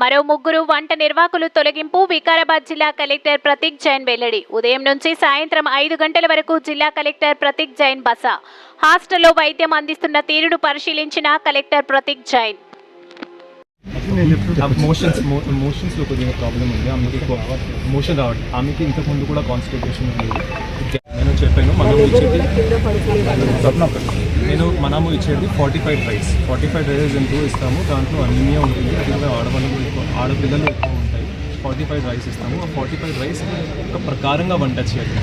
మరో ముగ్గురు వంట నిర్వాహకులు తొలగింపు. వికారాబాద్ జిల్లా కలెక్టర్ ప్రతీక్ జైన్ వెల్లడి. ఉదయం నుంచి సాయంత్రం ఐదు గంటల వరకు జిల్లా కలెక్టర్ ప్రతీక్ జైన్ బస. హాస్టల్లో వైద్యం అందిస్తున్న తీరును పరిశీలించిన కలెక్టర్ ప్రతీక్ జైన్. మోషన్స్ మోషన్స్లో కొద్దిగా ప్రాబ్లం ఉంది. ఆమెకి మోషన్ రావడం ఆమెకి ఇంతకుముందు కూడా కాన్స్టిట్యూషన్ ఉంది. నేను చెప్పాను మనం ఇచ్చేది నేను మనము ఇచ్చేది forty five rice forty five rice ఎందుకు ఇస్తాము. దాంట్లో అనీమియా ఉంటుంది. ఆడపిల్లలు ఎక్కువ ఉంటాయి. ఫార్టీ ఫైవ్ రైస్ ఇస్తాము. ఆ ఫార్టీ ఫైవ్ రైస్ ఒక ప్రకారంగా వంట చేయాలి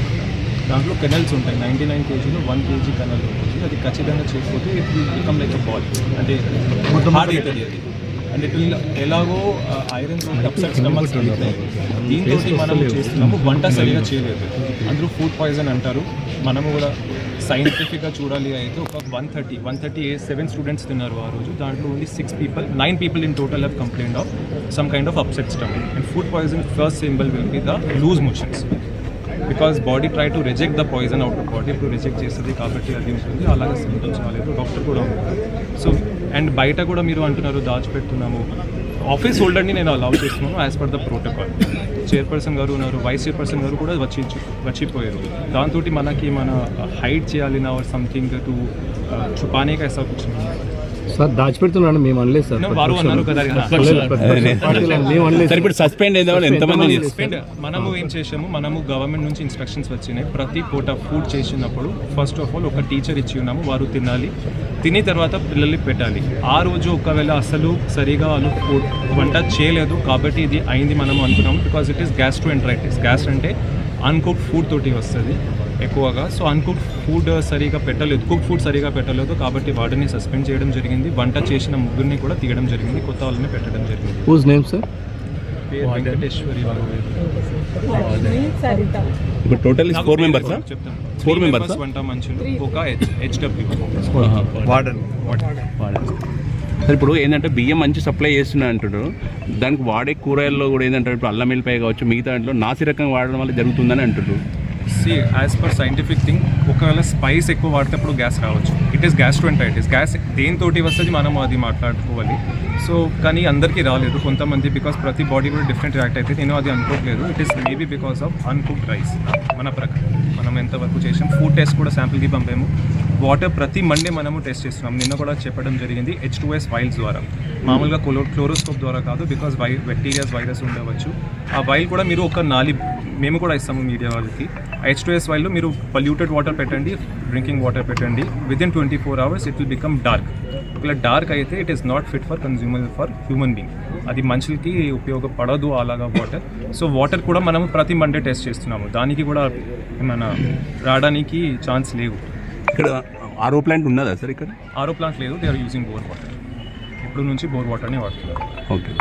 దాంట్లో కెనల్స్ ఉంటాయి. నైంటీ నైన్ కేజీలో వన్ కేజీ కెనల్ ఉంటుంది. అది ఖచ్చితంగా చేయకపోతే it will become like ball అంటే హార్డ్ అవుతుంది అది. అంటే ఇట్ will ఎలాగో ఐరన్ అప్సెట్ స్టమక్స్ దీంతో మనం చేస్తున్నాము. వంట సరిగా చేయలేదు. అందరూ ఫుడ్ పాయిజన్ అంటారు. మనము కూడా సైంటిఫిక్గా చూడాలి అయితే ఒక వన్ థర్టీ వన్ థర్టీ ఏ సెవెన్ స్టూడెంట్స్ తిన్నారు ఆ రోజు. దాంట్లో only six people nine people in total have complaint of some kind of upset stomach and food poison first symbol will be the loose motions because body try to reject the poison out of body ఇప్పుడు reject చేస్తుంది కాబట్టి అది ఉంటుంది. అలాగే symptoms రాలేదు. Doctor కూడా so and బయట కూడా మీరు అంటున్నారు దాచిపెడుతున్నాము. ఆఫీస్ హోల్డర్ని నేను అలౌ చేస్తున్నాను as per the protocol chairperson గారు ఉన్నారు వైస్ చైర్పర్సన్ గారు కూడా వచ్చి వచ్చిపోయారు. దాంతో మనకి మన హైడ్ చేయాలి నా సంథింగ్ టు చుపానే కైసా కూర్చున్నాను సార్ దాచిపెడుతున్నాను మేము అనలేదు సార్. ఇప్పుడు సస్పెండ్ అయిన వాళ్ళు ఎంతమంది మనము ఏం చేసాము మనము గవర్నమెంట్ నుంచి ఇన్స్ట్రక్షన్స్ వచ్చినాయి. ప్రతి పూట ఫుడ్ చేసినప్పుడు ఫస్ట్ ఆఫ్ ఆల్ ఒక టీచర్ ఇచ్చి ఉన్నాము. వారు తినాలి. తిని తర్వాత పిల్లల్ని పెట్టాలి. ఆ రోజు ఒకవేళ అసలు సరిగా వాళ్ళు ఫుడ్ వంట చేయలేదు. కాబట్టి ఇది అయింది మనం అనుకున్నాము. Because it is gastroenteritis gas అంటే అన్కుక్డ్ ఫుడ్ తోటి వస్తుంది ఎక్కువగా. సో అన్కుక్డ్ ఫుడ్ సరిగా పెట్టలేదు. కుక్ ఫుడ్ సరిగా పెట్టలేదు కాబట్టి వాటిని సస్పెండ్ చేయడం జరిగింది. వంట చేసిన ముగ్గురిని కూడా తీయడం జరిగింది. కొత్త వాళ్ళని పెట్టడం జరిగింది. హూజ్ నేమ్ సార్ వెంకటేశ్వరి వారు. ఇప్పుడు టోటల్ ఫోర్ మెంబర్స్ చెప్తాను. Members sir? వంట మనుషులు ఒక హెచ్డబ్ల్యూ వార్డెన్. సరే ఇప్పుడు ఏంటంటే బియ్యం మంచి సప్లై చేస్తున్నా అంటున్నారు. దానికి వాడే కూరగాయల్లో కూడా ఏంటంటే ఇప్పుడు అల్లం వెళ్ళిపోయి కావచ్చు మిగతా దాంట్లో నాసి రకం వాడడం వల్ల జరుగుతుందని అంటున్నారు. See as per scientific thing ఒకవేళ స్పైస్ ఎక్కువ వాడితే గ్యాస్ రావచ్చు. ఇట్ ఈస్ గ్యాస్ట్రోంటైటిస్ గ్యాస్ దేనితోటి వస్తుంది మనం అది మాట్లాడుకోవాలి. సో కానీ అందరికీ రాలేదు. కొంతమంది బికాస్ ప్రతి బాడీ కూడా డిఫరెంట్ రియాక్ట్ అయితే నేను అది అనుకోవట్లేదు it is maybe because of uncooked rice మన ప్రకారం మనం ఎంతవరకు చేసాం? ఫుడ్ టెస్ట్ కూడా శాంపిల్కి పంపాము. వాటర్ ప్రతి మండే మనము టెస్ట్ చేస్తున్నాం. నిన్న కూడా చెప్పడం జరిగింది హెచ్ టూ ఎస్ వైల్స్ ద్వారా. మామూలుగా క్లో క్లోరోస్కోప్ ద్వారా కాదు బికాస్ వై బ్యాక్టీరియాస్ వైరస్ ఉండవచ్చు. ఆ వైల్ కూడా మీరు ఒక నాలి మేము కూడా ఇస్తాము మీడియా వాళ్ళకి. హెచ్ టూ ఎస్ వైల్లో మీరు పొల్యూటెడ్ వాటర్ పెట్టండి డ్రింకింగ్ వాటర్ పెట్టండి. Within twenty four hours it will become dark ఒకవేళ డార్క్ అయితే it is not fit for consumer for human being అది మనుషులకి ఉపయోగపడదు అలాగా వాటర్ సో వాటర్ కూడా మనం ప్రతి మండే టెస్ట్ చేస్తున్నాము. దానికి కూడా మన రావడానికి ఛాన్స్ లేవు. ఇక్కడ ఆరో ప్లాంట్ ఉన్నదా సార్ ఇక్కడ? ఆరో ప్లాంట్ లేదు they are using bore water ఇప్పుడు నుంచి బోర్ వాటర్ని వాడుతున్నారు. ఓకే.